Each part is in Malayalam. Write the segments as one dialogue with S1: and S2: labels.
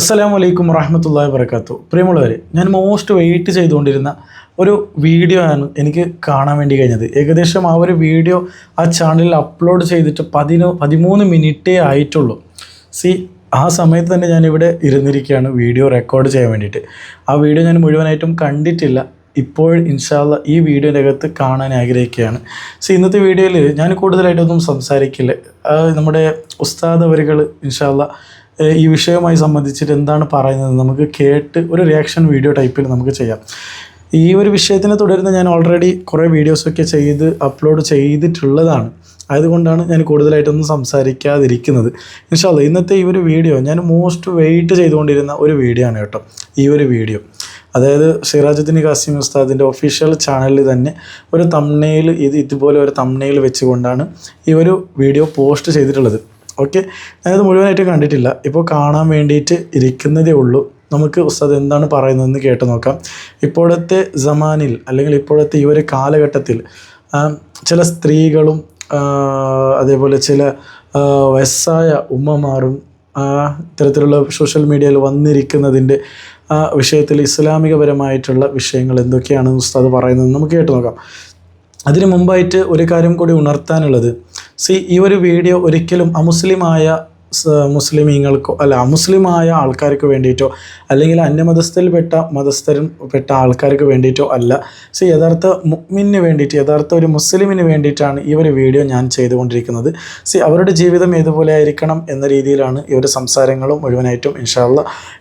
S1: അസ്സലാമു വലൈക്കും വറഹമത്തല്ലാ വർക്കാത്തു പ്രിയമുള്ളവർ ഞാൻ മോസ്റ്റ് വെയിറ്റ് ചെയ്തുകൊണ്ടിരുന്ന ഒരു വീഡിയോ ആണ് എനിക്ക് കാണാൻ വേണ്ടി കഴിഞ്ഞത്. ഏകദേശം ആ ഒരു വീഡിയോ ആ ചാനലിൽ അപ്ലോഡ് ചെയ്തിട്ട് പതിനോ പതിമൂന്ന് മിനിറ്റേ ആയിട്ടുള്ളൂ. സി ആ സമയത്ത് തന്നെ ഞാനിവിടെ ഇരുന്നിരിക്കുകയാണ് വീഡിയോ റെക്കോർഡ് ചെയ്യാൻ വേണ്ടിയിട്ട്. ആ വീഡിയോ ഞാൻ മുഴുവനായിട്ടും കണ്ടിട്ടില്ല. ഇപ്പോൾ ഇൻഷാല്ല ഈ വീഡിയോന്റെ അകത്ത് കാണാൻ ആഗ്രഹിക്കുകയാണ്. സി ഇന്നത്തെ വീഡിയോയിൽ ഞാൻ കൂടുതലായിട്ടൊന്നും സംസാരിക്കില്ല. നമ്മുടെ ഉസ്താദ് അവരുകൾ ഇൻഷാല്ല ഈ വിഷയവുമായി സംബന്ധിച്ചിട്ട് എന്താണ് പറയുന്നത്? നമുക്ക് കേട്ട് ഒരു റിയാക്ഷൻ വീഡിയോ ടൈപ്പിൽ നമുക്ക് ചെയ്യാം. ഈ ഒരു വിഷയത്തിനെ തുടർന്ന് ഞാൻ ഓൾറെഡി കുറേ വീഡിയോസൊക്കെ ചെയ്ത് അപ്ലോഡ് ചെയ്തിട്ടുള്ളതാണ്. അതുകൊണ്ടാണ് ഞാൻ കൂടുതലായിട്ടൊന്നും സംസാരിക്കാതിരിക്കുന്നത്. ഇൻഷാല്ല ഇന്നത്തെ ഈ ഒരു വീഡിയോ ഞാൻ മോസ്റ്റ് വെയിറ്റ് ചെയ്തുകൊണ്ടിരുന്ന ഒരു വീഡിയോ ആണ് കേട്ടോ. ഈ ഒരു വീഡിയോ അതായത് സിറാജുദ്ദീൻ കാസിം ഉസ്താദിന്റെ ഒഫീഷ്യൽ ചാനലിൽ തന്നെ ഒരു തമ്മനയിൽ ഇത് ഇതുപോലെ ഒരു തമ്മനയിൽ വെച്ചുകൊണ്ടാണ് ഈ ഒരു വീഡിയോ പോസ്റ്റ് ചെയ്തിട്ടുള്ളത്. ഓക്കെ ഞാനത് മുഴുവനായിട്ട് കണ്ടിട്ടില്ല. ഇപ്പോൾ കാണാൻ വേണ്ടിയിട്ട് ഇരിക്കുന്നതേ ഉള്ളൂ. നമുക്ക് ഉസ്താദ് എന്താണ് പറയുന്നതെന്ന് കേട്ട് നോക്കാം. ഇപ്പോഴത്തെ ജമാനിൽ അല്ലെങ്കിൽ ഇപ്പോഴത്തെ ഈ ഒരു കാലഘട്ടത്തിൽ ചില സ്ത്രീകളും അതേപോലെ ചില വയസ്സായ ഉമ്മമാരും ഇത്തരത്തിലുള്ള സോഷ്യൽ മീഡിയയിൽ വന്നിരിക്കുന്നതിന്റെ വിഷയത്തിൽ ഇസ്ലാമികപരമായിട്ടുള്ള വിഷയങ്ങൾ എന്തൊക്കെയാണ് ഉസ്താദ് പറയുന്നത് നമുക്ക് കേട്ട് നോക്കാം. അതിനു മുമ്പായിട്ട് ഒരു കാര്യം കൂടി ഉണർത്താനുള്ളത്. സി ഈ ഒരു വീഡിയോ ഒരിക്കലും അമുസ്ലിമായ മുസ്ലിമീങ്ങൾക്കോ അല്ല അമുസ്ലിമായ ആൾക്കാർക്ക് വേണ്ടിയിട്ടോ അല്ലെങ്കിൽ അന്യമതസ്ഥയിൽപ്പെട്ട മതസ്ഥരും പെട്ട ആൾക്കാർക്ക് വേണ്ടിയിട്ടോ അല്ല. സി യഥാർത്ഥ മുഗ്മിന് വേണ്ടിയിട്ട് യഥാർത്ഥ ഒരു മുസ്ലിമിന് വേണ്ടിയിട്ടാണ് ഈ ഒരു വീഡിയോ ഞാൻ ചെയ്തുകൊണ്ടിരിക്കുന്നത്. സി അവരുടെ ജീവിതം ഏതുപോലെ ആയിരിക്കണം എന്ന രീതിയിലാണ് ഇവരുടെ സംസാരങ്ങളും മുഴുവനായിട്ടും ഇൻഷാല്ല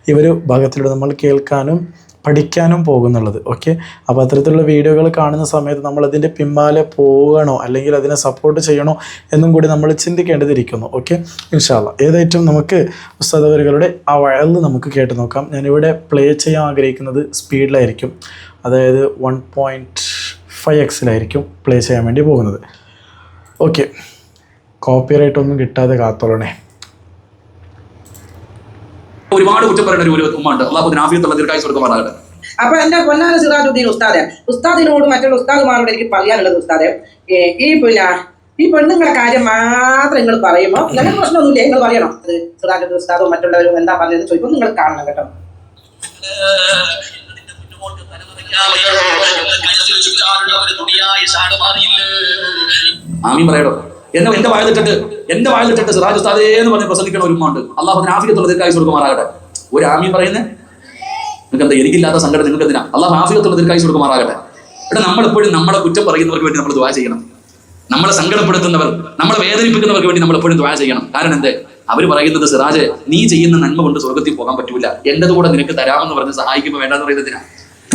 S1: ഈ ഒരു ഭാഗത്തിലൂടെ നമ്മൾ കേൾക്കാനും പഠിക്കാനും പോകുന്നുള്ളത് ഓക്കെ അപ്പോൾ അത്തരത്തിലുള്ള വീഡിയോകൾ കാണുന്ന സമയത്ത് നമ്മൾ അതിന്റെ പിന്നാലെ പോകണോ അല്ലെങ്കിൽ അതിനെ സപ്പോർട്ട് ചെയ്യണോ എന്നും കൂടി നമ്മൾ ചിന്തിക്കേണ്ടതിരിക്കുന്നു ഓക്കെ ഇൻഷാല്ല ഏതായിട്ടും നമുക്ക് പുസ്തകവരികളുടെ ആ വയലിൽ നമുക്ക് കേട്ട് നോക്കാം. ഞാനിവിടെ പ്ലേ ചെയ്യാൻ ആഗ്രഹിക്കുന്നത് സ്പീഡിലായിരിക്കും അതായത് വൺ പോയിന്റ് ഫൈവ് എക്സിലായിരിക്കും പ്ലേ ചെയ്യാൻ വേണ്ടി പോകുന്നത്. ഓക്കെ കോപ്പിറൈറ്റ് ഒന്നും കിട്ടാതെ കാത്തോളണേ.
S2: ഒരുപാട് കുറ്റം പറയുന്ന ഒരു ഉമ്മ ഉണ്ട്. അള്ളാഹു നാഫിയത്തുള്ള ദീർഘായുസ് കൊടുക്കുമാറാകട്ടെ.
S3: അപ്പൊ എന്റെ പൊന്നാന സിറാജുദ്ദീൻ ഉസ്താദെ? ഉസ്താദിനോട് മറ്റുള്ള ഉസ്താദുമാരോട് എനിക്ക് പറയാനുള്ളത് ഉസ്താദെ ഈ പിന്നെ ഈ പെണ്ണുങ്ങളെ കാര്യം മാത്രം നിങ്ങൾ പറയുമ്പോൾ ഞങ്ങൾക്ക് പ്രശ്നമൊന്നുമില്ല നിങ്ങൾ പറയണം. അത് സിറാജുദ്ദീൻ ഉസ്താദും മറ്റുള്ളവരും എന്താ പറഞ്ഞത് ചോദിക്കും നിങ്ങൾ കാണണം കേട്ടോ.
S2: ആമി പറയടോ. എന്നെ എന്റെ വായിലിട്ടിട്ട് എന്റെ വായിലിട്ടിട്ട് സിറാജ് ഉസ്താദേ എന്ന് പറഞ്ഞ് പ്രസംഗിക്കണ ഒരു ഉണ്ട് അള്ളാഹു നാഫിയത്തുള്ള ദീർഘായുസ് കൊടുക്കുമാറാകട്ടെ ഒരു ആമീൻ പറയുന്നേ നിങ്ങൾക്ക് എന്താ എനിക്കില്ലാത്ത സങ്കടം നിങ്ങൾക്ക് എന്തിനാ അള്ളാഹു നാഫിയത്തുള്ള ദീർഘായുസ് കൊടുക്കുമാറാകട്ടെ ഇവിടെ നമ്മളെപ്പോഴും നമ്മളെ കുറ്റം പറയുന്നവർക്ക് വേണ്ടി നമ്മൾ ദ്വാ ചെയ്യണം. നമ്മളെ സങ്കടപ്പെടുത്തുന്നവർ നമ്മളെ വേദനിപ്പിക്കുന്നവർക്ക് വേണ്ടി നമ്മൾ എപ്പോഴും ദ്വാ ചെയ്യണം. കാരണം എന്തേ? അവർ പറയുന്നത് സിറാജ് നീ ചെയ്യുന്ന നന്മ കൊണ്ട് സ്വർഗത്തിൽ പോകാൻ പറ്റൂല. എന്റേത് കൂടെ നിനക്ക് തരാമെന്ന് പറഞ്ഞ് സഹായിക്കുമ്പോൾ വേണ്ടെന്ന് പറയുന്നതിനാ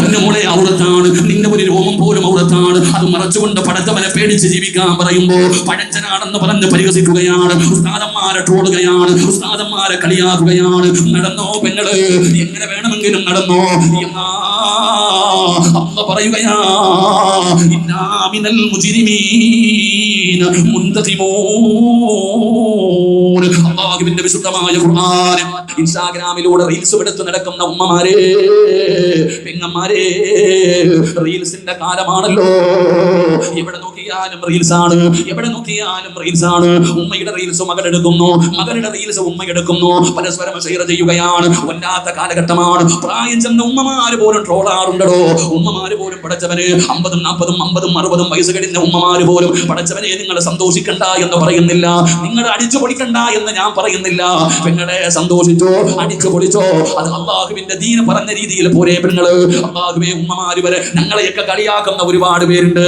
S4: പൊന്നുമോളെ അവിടത്താണ്. നിന്റെ ഒരു രോമം പോലും അവിടത്താണ്. അത് മറച്ചുകൊണ്ട് പടച്ചവനെ പേടിച്ച് ജീവിക്കാൻ പറയുമ്പോൾ പഴച്ചനാണെന്ന് പറഞ്ഞ് പരിഹസിക്കുകയാണ്. ഉസ്താദന്മാരെ ട്രോളുകയാണ്. ഉസ്താദന്മാരെ കളിയാക്കുകയാണ്. നടന്നോ പെങ്ങൾ? എങ്ങനെ വേണമെങ്കിലും നടന്നോ? അമ്മ പറയുകയാ മിനൽ അള്ളാഹുവിന്റെ വിശുദ്ധമായ ഖുർആൻ ഇൻസ്റ്റാഗ്രാമിലൂടെ റീൽസ് എടുത്ത് നടക്കുന്ന ഉമ്മമാരെ പെങ്ങന്മാരെ റീൽസിന്റെ കാലമാണല്ലോ. എവിടെ നോക്കിയാലും റീൽസ് ആണ്. എവിടെ നോക്കിയാലും റീൽസ് ആണ്. ഉമ്മയുടെ റീൽസ് മകൾ എടുക്കുന്നു. മകളുടെ റീൽസ് ഉമ്മ എടുക്കുന്നു. പരസ്പരം ഷെയർ ചെയ്യുകയാണ്. വല്ലാത്ത കാലഘട്ടമാണ്. പ്രായം ചെന്ന ഉമ്മമാര് പോലും ട്രോളാറുണ്ടോ ഉമ്മമാര് പോലും പടച്ചവന് അമ്പതും നാൽപ്പതും അമ്പതും അറുപതും വയസ്സ് കഴിഞ്ഞ ഉമ്മമാര് പോലും പടച്ചവനെ നിങ്ങൾ സന്തോഷിക്കണ്ട എന്ന് പറയുന്നില്ല. നിങ്ങൾ അടിച്ചു പൊളിക്കണ്ട എന്ന് ഞാൻ പറയുന്നില്ല. പെങ്ങളെ സന്തോഷിച്ചോ? അടിച്ചു പൊളിച്ചോ? അത് അള്ളാഹുവിന്റെ ദീന പറഞ്ഞ രീതിയിൽ പോരെ പെങ്ങൾ. അള്ളാഹുവെ ഉമ്മമാര് വരെ ഞങ്ങളെയൊക്കെ കളിയാക്കുന്ന ഒരുപാട് പേരുണ്ട്.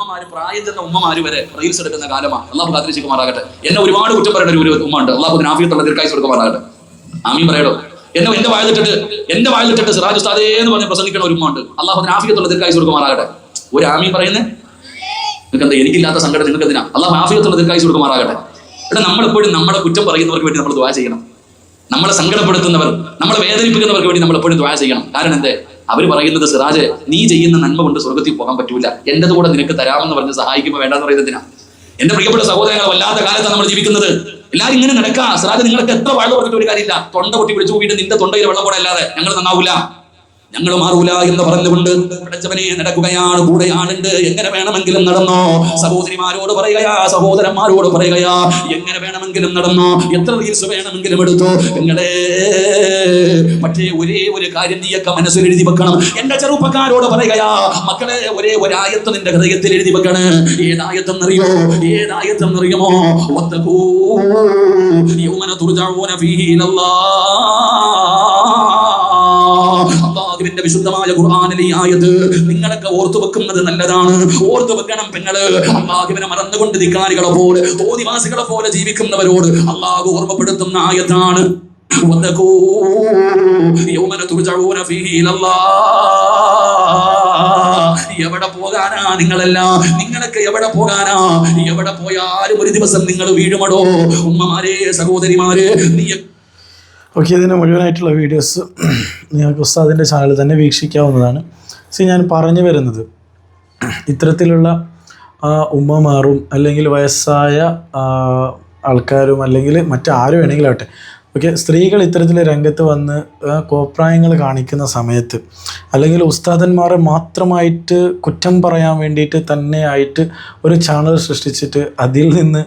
S4: ഉമ്മമാര് പ്രായം ചെന്ന ഉമ്മമാര് വരെ റീൽസ് എടുക്കുന്ന കാലമാണ്. അള്ളാഹു കാത്തിരിക്കുമാറാകട്ടെ. എന്നെ ഒരുപാട് കുറ്റം പറയുന്ന ഒരു ഉമ്മ ഉണ്ട്. അള്ളാഹു നാഫിയത്തുള്ള ദീർഘായുസ് കൊടുക്കുമാറാകട്ടെ. ആമീൻ പറയടോ. എന്നെ എന്റെ വായിലിട്ടിട്ട് എന്റെ വായിലിട്ടിട്ട് സിറാജ് ഉസ്താദേ എന്ന് പറഞ്ഞ് പ്രസംഗിക്കുന്ന ഒരു ഉമ്മ ഉണ്ട്. അള്ളാഹു നാഫിയത്തുള്ള ദീർഘായുസ് കൊടുക്കുമാറാകട്ടെ. ഒരു ആമീൻ പറയുന്നേ? നിങ്ങൾക്ക് എന്താ എനിക്കില്ലാത്ത സങ്കടം നിങ്ങൾക്ക് എന്തിനാ അള്ളാഹു നാഫിയത്തുള്ള ദീർഘായുസ് കൊടുക്കുമാറാകട്ടെ. ഇവിടെ നമ്മളെപ്പോഴും നമ്മളെ കുറ്റം പറയുന്നവർക്ക് വേണ്ടി നമ്മൾ ദ്വാ ചെയ്യണം. നമ്മളെ സങ്കടപ്പെടുത്തുന്നവർ നമ്മളെ വേദനിപ്പിക്കുന്നവർക്ക് വേണ്ടി നമ്മൾ എപ്പോഴും ദ്വാ ചെയ്യണം. കാരണം എന്തേ? അവർ പറയുന്നത് സിറാജ് നീ ചെയ്യുന്ന നന്മ കൊണ്ട് സ്വർഗത്തിൽ പോകാൻ പറ്റൂല. എന്റേത് കൂടെ നിനക്ക് തരാമെന്ന് പറഞ്ഞ് സഹായിക്കുമ്പോൾ വേണ്ടെന്ന് പറയുന്നതിനാ എന്റെ പ്രിയപ്പെട്ട സഹോദരങ്ങൾ വല്ലാത്ത കാലത്താണ് നമ്മൾ ജീവിക്കുന്നത്. എല്ലാവരും ഇങ്ങനെ നടക്കാ. സിറാജ് നിങ്ങൾക്ക് എത്ര വാഴ പറഞ്ഞിട്ട് ഒരു കാര്യമില്ല. തൊണ്ട പൊട്ടി വിളിച്ചു പോയിട്ട് നിന്റെ തൊണ്ടയിൽ വെള്ളം പോടെ അല്ലാതെ ഞങ്ങൾ നന്നാവൂല. ഞങ്ങൾ മാറൂല എന്ന് പറഞ്ഞുകൊണ്ട് പഠിച്ചവനെ നടക്കുകയാണ്. കൂടെയാണുണ്ട് എങ്ങനെ വേണമെങ്കിലും നടന്നോ? സഹോദരിമാരോട് പറയുകയാ സഹോദരന്മാരോട് പറയുകയാ എങ്ങനെ വേണമെങ്കിലും നടന്നോ? എത്ര റീൽസ് വേണമെങ്കിലും എടുത്തു? നിങ്ങളെ പക്ഷേ ഒരേ ഒരു കാര്യം നീയൊക്കെ മനസ്സിൽ എഴുതി വെക്കണം. എന്റെ ചെറുപ്പക്കാരോട് പറയുകയാ മക്കളെ ഒരേ ഒരായത്ത് നിന്റെ ഹൃദയത്തിൽ എഴുതി വെക്കണേ. ഏതായത്തെന്നറിയോ? ഏതായത്തെന്നറിയുമോ? വത്തഖൂ യൗമന തുർജഊന ഫീഹി ഇലല്ലാഹ് അള്ളാഹുവിന്റെ വിശുദ്ധമായ ഖുർആാനിലെ ഈ ആയത് നിങ്ങളൊക്കെ ഓർത്തു വെക്കുന്നത് നല്ലതാണ്. ഓർത്തു വെക്കണം പെങ്ങൾ. അള്ളാഹുവിനെ മറന്നുകൊണ്ട് ധിക്കാരികളെ പോലെ തോതിവാസികളെ പോലെ ജീവിക്കുന്നവരോട് അള്ളാഹു ഓർമ്മപ്പെടുത്തുന്ന ആയത്താണ്. എവിടെ പോകാനാ നിങ്ങളെല്ലാം? നിങ്ങളൊക്കെ എവിടെ പോകാനാ? എവിടെ പോയാലും ഒരു ദിവസം നിങ്ങൾ വീഴുമടോ? ഉമ്മമാരെ സഹോദരിമാരെ നീ
S1: ഓക്കെ ഇതിന് മുഴുവനായിട്ടുള്ള വീഡിയോസ് നിങ്ങൾക്ക് ഉസ്താദിന്റെ ചാനൽ തന്നെ വീക്ഷിക്കാവുന്നതാണ്. സി ഞാൻ പറഞ്ഞു വരുന്നത് ഇത്തരത്തിലുള്ള ഉമ്മമാറും അല്ലെങ്കിൽ വയസ്സായ ആൾക്കാരും അല്ലെങ്കിൽ മറ്റാരും വേണമെങ്കിലും ആട്ടെ ഓക്കെ സ്ത്രീകൾ ഇത്തരത്തിൽ രംഗത്ത് വന്ന് കോപ്രായങ്ങൾ കാണിക്കുന്ന സമയത്ത് അല്ലെങ്കിൽ ഉസ്താദന്മാരെ മാത്രമായിട്ട് കുറ്റം പറയാൻ വേണ്ടിയിട്ട് തന്നെയായിട്ട് ഒരു ചാനൽ സൃഷ്ടിച്ചിട്ട് അതിൽ നിന്ന്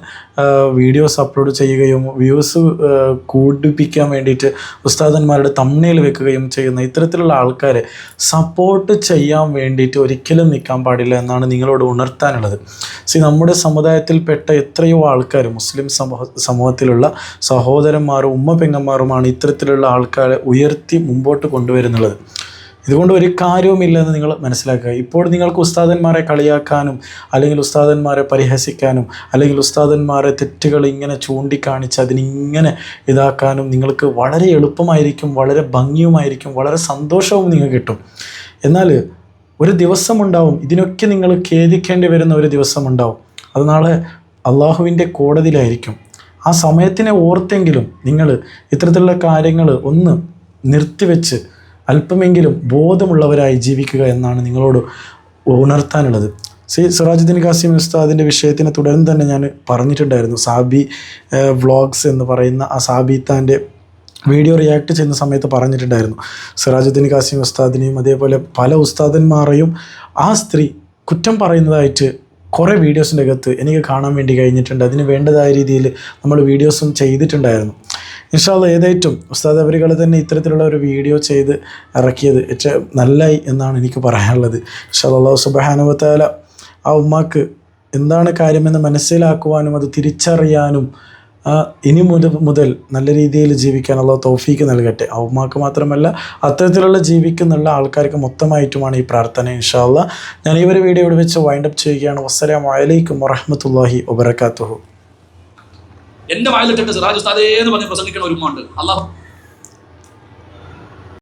S1: വീഡിയോസ് അപ്ലോഡ് ചെയ്യുകയും വ്യൂസ് കൂടിപ്പിക്കാൻ വേണ്ടിയിട്ട് ഉസ്താദന്മാരുടെ തമ്മനയിൽ വെക്കുകയും ചെയ്യുന്ന ഇത്തരത്തിലുള്ള ആൾക്കാരെ സപ്പോർട്ട് ചെയ്യാൻ വേണ്ടിയിട്ട് ഒരിക്കലും നിൽക്കാൻ പാടില്ല എന്നാണ് നിങ്ങളോട് ഉണർത്താനുള്ളത്. സി നമ്മുടെ സമുദായത്തിൽപ്പെട്ട എത്രയോ ആൾക്കാർ മുസ്ലിം സമൂഹ സമൂഹത്തിലുള്ള സഹോദരന്മാരും ഉമ്മ പെങ്ങന്മാരുമാണ് ഇത്തരത്തിലുള്ള ആൾക്കാരെ ഉയർത്തി മുമ്പോട്ട് കൊണ്ടുവരുന്നുള്ളത് ഇതുകൊണ്ട് ഒരു കാര്യവുമില്ലെന്ന് നിങ്ങൾ മനസ്സിലാക്കുക. ഇപ്പോൾ നിങ്ങൾക്ക് ഉസ്താദന്മാരെ കളിയാക്കാനും അല്ലെങ്കിൽ ഉസ്താദന്മാരെ പരിഹസിക്കാനും അല്ലെങ്കിൽ ഉസ്താദന്മാരെ തെറ്റുകൾ ഇങ്ങനെ ചൂണ്ടിക്കാണിച്ച് അതിനിങ്ങനെ ഇതാക്കാനും നിങ്ങൾക്ക് വളരെ എളുപ്പമായിരിക്കും വളരെ ഭംഗിയുമായിരിക്കും വളരെ സന്തോഷവും നിങ്ങൾക്ക് കിട്ടും. എന്നാൽ ഒരു ദിവസമുണ്ടാവും ഇതിനൊക്കെ നിങ്ങൾ ഖേദിക്കേണ്ടി വരുന്ന ഒരു ദിവസമുണ്ടാവും. അത് നാളെ അള്ളാഹുവിന്റെ കോടതിയിലായിരിക്കും. ആ സമയത്തിനെ ഓർത്തെങ്കിലും നിങ്ങൾ ഇത്തരത്തിലുള്ള കാര്യങ്ങൾ ഒന്ന് നിർത്തിവെച്ച് അല്പമെങ്കിലും ബോധമുള്ളവരായി ജീവിക്കുക എന്നാണ് നിങ്ങളോട് ഉണർത്താനുള്ളത്. സി സിറാജുദ്ദീൻ കാസിം ഉസ്താദിന്റെ വിഷയത്തിനെ തുടർന്ന് തന്നെ ഞാൻ പറഞ്ഞിട്ടുണ്ടായിരുന്നു. സാബി വ്ളോഗ്സ് എന്ന് പറയുന്ന ആ സാബിത്താന്റെ വീഡിയോ റിയാക്ട് ചെയ്യുന്ന സമയത്ത് പറഞ്ഞിട്ടുണ്ടായിരുന്നു. സിറാജുദ്ദീൻ കാസിം ഉസ്താദിനെയും അതേപോലെ പല ഉസ്താദന്മാരെയും ആ സ്ത്രീ കുറ്റം പറയുന്നതായിട്ട് കുറേ വീഡിയോസിന്റെ അകത്ത് എനിക്ക് കാണാൻ വേണ്ടി കഴിഞ്ഞിട്ടുണ്ട്. അതിന് വേണ്ടതായ രീതിയിൽ നമ്മൾ വീഡിയോസും ചെയ്തിട്ടുണ്ടായിരുന്നു. ഇൻഷാല്ല ഏതായിട്ടും ഉസ്താദ് അവരുകൾ തന്നെ ഇത്തരത്തിലുള്ള ഒരു വീഡിയോ ചെയ്ത് ഇറക്കിയത് ഏറ്റവും നല്ലായി എന്നാണ് എനിക്ക് പറയാനുള്ളത്. ഇൻഷാല്ല അള്ളാഹു സുബാനുവത്താല ആ ഉമ്മാക്ക് എന്താണ് കാര്യമെന്ന് മനസ്സിലാക്കുവാനും അത് തിരിച്ചറിയാനും ഇനി മുതൽ മുതൽ നല്ല രീതിയിൽ ജീവിക്കാനുള്ള തോഫീക്ക് നൽകട്ടെ. ആ ഉമ്മാക്ക് മാത്രമല്ല അത്തരത്തിലുള്ള ജീവിക്കുന്നുള്ള ആൾക്കാർക്ക് മൊത്തമായിട്ടുമാണ് ഈ പ്രാർത്ഥന ഇൻഷാല്ല ഞാൻ ഈ ഒരു വീഡിയോ ഇവിടെ വെച്ച് വൈൻഡപ്പ് ചെയ്യുകയാണ്. വസ്സലാം വലൈക്കും വറഹമത്തല്ലാഹി വബർക്കാത്തുഹു
S2: എന്റെ വായിലിട്ടിട്ട് സിറാജ് ഉസ്താദേ എന്ന് പറഞ്ഞ് പ്രസംഗിക്കണ ഒരു ഉണ്ട് അള്ളാഹു